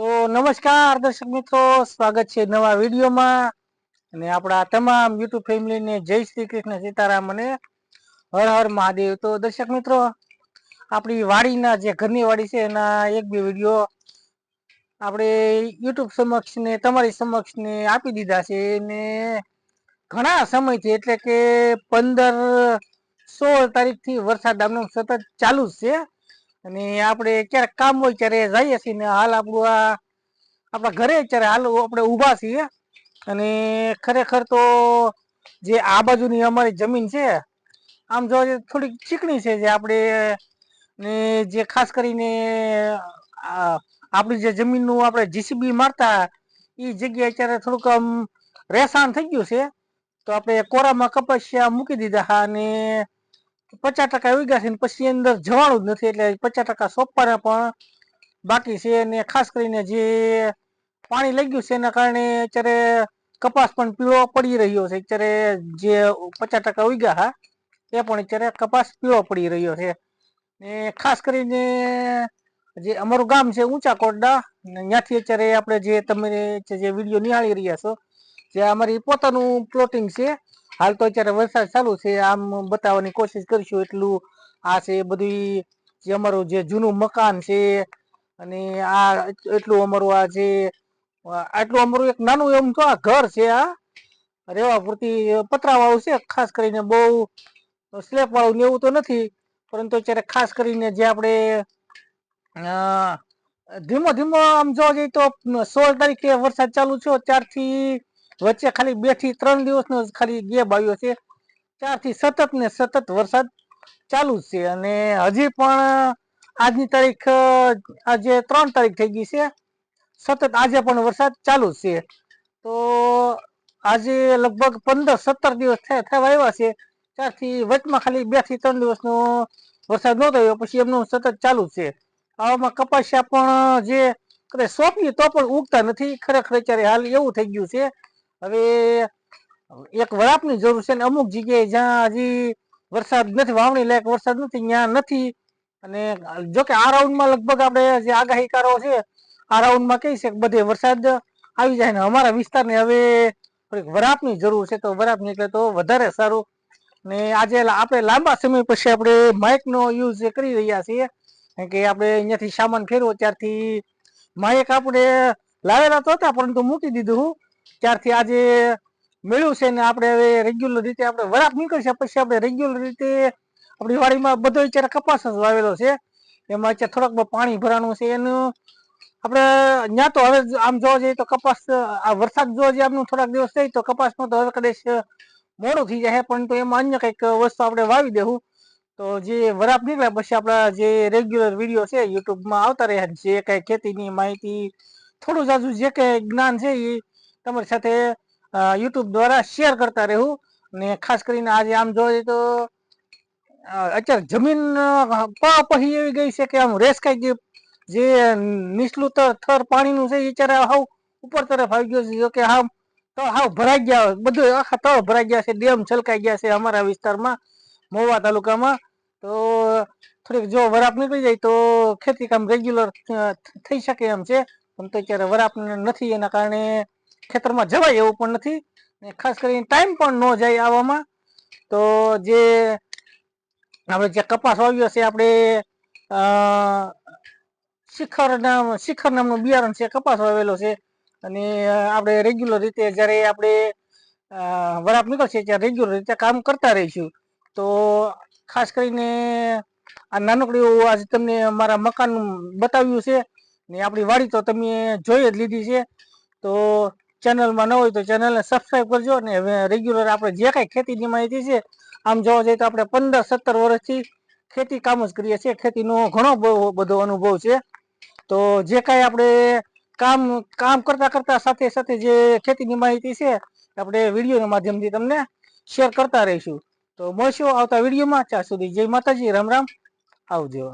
તો નમસ્કાર દર્શક મિત્રો, સ્વાગત છે નવા વિડીયોમાં. અને આપણા તમામ યુટ્યુબ ફેમિલીને જય શ્રી કૃષ્ણ સીતારામ અને હર હર મહાદેવ. તો દર્શક મિત્રો, આપણી વાડીના જે ઘરની વાડી છે એના એક બે વીડિયો આપણે યુટ્યુબ સમક્ષ ને તમારી સમક્ષ ને આપી દીધા છે. ને ઘણા સમયથી, એટલે કે પંદર સોળ તારીખથી વરસાદ આમનો સતત ચાલુ જ છે. અને આપણે ક્યારેક કામ હોય ત્યારે જઈએ છીએ ને હાલ આપણું આ આપણા ઘરે અત્યારે હાલ આપણે ઊભા છીએ. અને ખરેખર તો જે આ બાજુની અમારી જમીન છે, આમ જોવા જઈએ થોડીક ચીકણી છે જે આપણે ને જે ખાસ કરીને આપણી જે જમીનનું આપણે જીસીબી મારતા એ જગ્યાએ અત્યારે થોડુંક આમ રેસાણ થઈ ગયું છે. તો આપણે કોરામાં કપાસિયા મૂકી દીધા અને પચાસ ટકા ઉગ્યા છે ને પછી અંદર જવાનું જ નથી એટલે પચાસ ટકા સોંપવાના પણ બાકી છે ને ખાસ કરીને જે પાણી લઈ ગયું છે એના કારણે અત્યારે કપાસ પણ પીળો પડી રહ્યો છે. અત્યારે જે પચાસ ટકા ઉગ્યા હા, એ પણ અત્યારે કપાસ પીળો પડી રહ્યો છે. ને ખાસ કરીને જે અમારું ગામ છે ઊંચા કોટડા ત્યાંથી અત્યારે આપણે જે તમે જે વીડિયો નિહાળી રહ્યા છો, જે અમારી પોતાનું પ્લોટિંગ છે હાલ તો અત્યારે વરસાદ ચાલુ છે. આમ બતાવવાની કોશિશ કરીશું એટલું આ છે બધું જે અમારું જે જૂનું મકાન છે અને આ એટલું અમારું આ જે, આટલું અમારું એક નાનું એમ તો આ ઘર છે આ. રહેવા પૂરતી પતરાવાળું છે, ખાસ કરીને બહુ સ્લેપ વાળું ને એવું તો નથી. પરંતુ અત્યારે ખાસ કરીને જે આપણે ધીમો ધીમો આમ જોવા જઈએ તો સોળ તારીખે વરસાદ ચાલુ થયો. ત્યારથી વચ્ચે ખાલી બેથી ત્રણ દિવસનો ખાલી ગેપ આવ્યો છે. ત્યારથી સતત ને સતત વરસાદ ચાલુ જ છે અને હજી પણ આજની તારીખ, આજે ત્રણ તારીખ થઈ ગઈ છે. સતત આજે પણ વરસાદ ચાલુ જ છે. તો આજે લગભગ પંદર સત્તર દિવસ થવા આવ્યા છે. ત્યારથી વચમાં ખાલી બેથી ત્રણ દિવસનો વરસાદ નહોતો આવ્યો પછી એમનું સતત ચાલુ છે. આવામાં કપાસિયા પણ જે કદાચ સોંપીએ તો પણ ઉગતા નથી. ખરેખર અત્યારે હાલ એવું થઈ ગયું છે હવે એક વરાપની જરૂર છે ને અમુક જગ્યાએ જ્યાં હજી વરસાદ નથી, વાવણી લાયક વરસાદ નથી, ત્યાં નથી. અને જો કે આ રાઉન્ડમાં લગભગ આપણે જે આગાહીકારો છે, આ રાઉન્ડમાં કહી છે બધે વરસાદ આવી જાય ને અમારા વિસ્તારને હવે વરાપની જરૂર છે, તો વરાપ નીકળે તો વધારે સારું. ને આજે આપણે લાંબા સમય પછી આપણે માઇકનો યુઝ કરી રહ્યા છીએ કે આપણે અહીંયાથી સામાન ફેરવો, ત્યારથી માઇક આપણે લાવેલા તો હતા, પરંતુ મૂકી દીધું ત્યારથી આજે મેળ્યું છે ને આપણે હવે રેગ્યુલર રીતે આપણે વરાપ નીકળશે પછી આપણે રેગ્યુલર રીતે આપણી વાડીમાં બધો અત્યારે કપાસ જ વાવેલો છે. એમાં અત્યારે થોડોક પાણી ભરાણું છે એનું આપણે ત્યાં તો હવે આમ જોવા જઈએ તો કપાસ, આ વરસાદ જોવા જઈએ આમનું થોડાક દિવસ થઈ તો કપાસમાં તો હવે કદાચ મોડું થઈ જાય પરંતુ એમાં અન્ય કંઈક વસ્તુ આપણે વાવી દેવું તો જે વરાપ નીકળ્યા પછી આપણા જે રેગ્યુલર વીડિયો છે, યુટ્યુબમાં આવતા રહ્યા જે કાંઈ ખેતીની માહિતી, થોડું જાજુ જે કાંઈ જ્ઞાન છે એ તમારી સાથે યુટ્યુબ દ્વારા શેર કરતા રહેવું ને ખાસ કરીને આજે આમ જઈએ તો અત્યારે જમીન પહી એવી ગઈ છે કે આમ રેસકાઈ ગઈ જે નીચલું થર પાણીનું છે એ અત્યારે હાવ ઉપર તરફ આવી ગયો છે. જો કે હાવ, તો હાવ ભરાઈ ગયા બધું આખા તળ ભરાઈ ગયા છે. ડેમ છલકાઈ ગયા છે અમારા વિસ્તારમાં, મહુવા તાલુકામાં. તો થોડીક જો વરાપ નીકળી જાય તો ખેતી કામ રેગ્યુલર થઈ શકે એમ છે. પણ તો અત્યારે વરાપ નથી એના કારણે ખેતરમાં જવાય એવું પણ નથી. ને ખાસ કરીને ટાઈમ પણ ન જાય આવવામાં. તો જે આપણે જે કપાસ વાવ્યો છે, આપણે શિખર નામ, શિખર નામનું બિયારણ છે, કપાસ વાવેલો છે. અને આપણે રેગ્યુલર રીતે જ્યારે આપણે વરાપ નીકળશે ત્યારે રેગ્યુલર રીતે કામ કરતા રહીશું. તો ખાસ કરીને આ નાનકડું એવું આજે તમને મારા મકાન બતાવ્યું છે. ને આપણી વાડી તો તમે જોઈ જ લીધી છે. તો ચેનલમાં ન હોય તો ચેનલને સબસ્ક્રાઈબ કરજો અને રેગ્યુલર આપણે જે કાંઈ ખેતીની માહિતી છે, આમ જોવા જઈએ તો આપણે પંદર સત્તર વર્ષથી ખેતી કામ જ કરીએ છીએ. ખેતીનો ઘણો બહુ બધો અનુભવ છે. તો જે કાંઈ આપણે કામ કામ કરતાં કરતાં સાથે સાથે જે ખેતીની માહિતી છે, આપણે વિડીયોના માધ્યમથી તમને શેર કરતા રહીશું. તો મળશું આવતા વિડીયોમાં. ત્યાં સુધી જય માતાજી. રામ રામ. આવજો.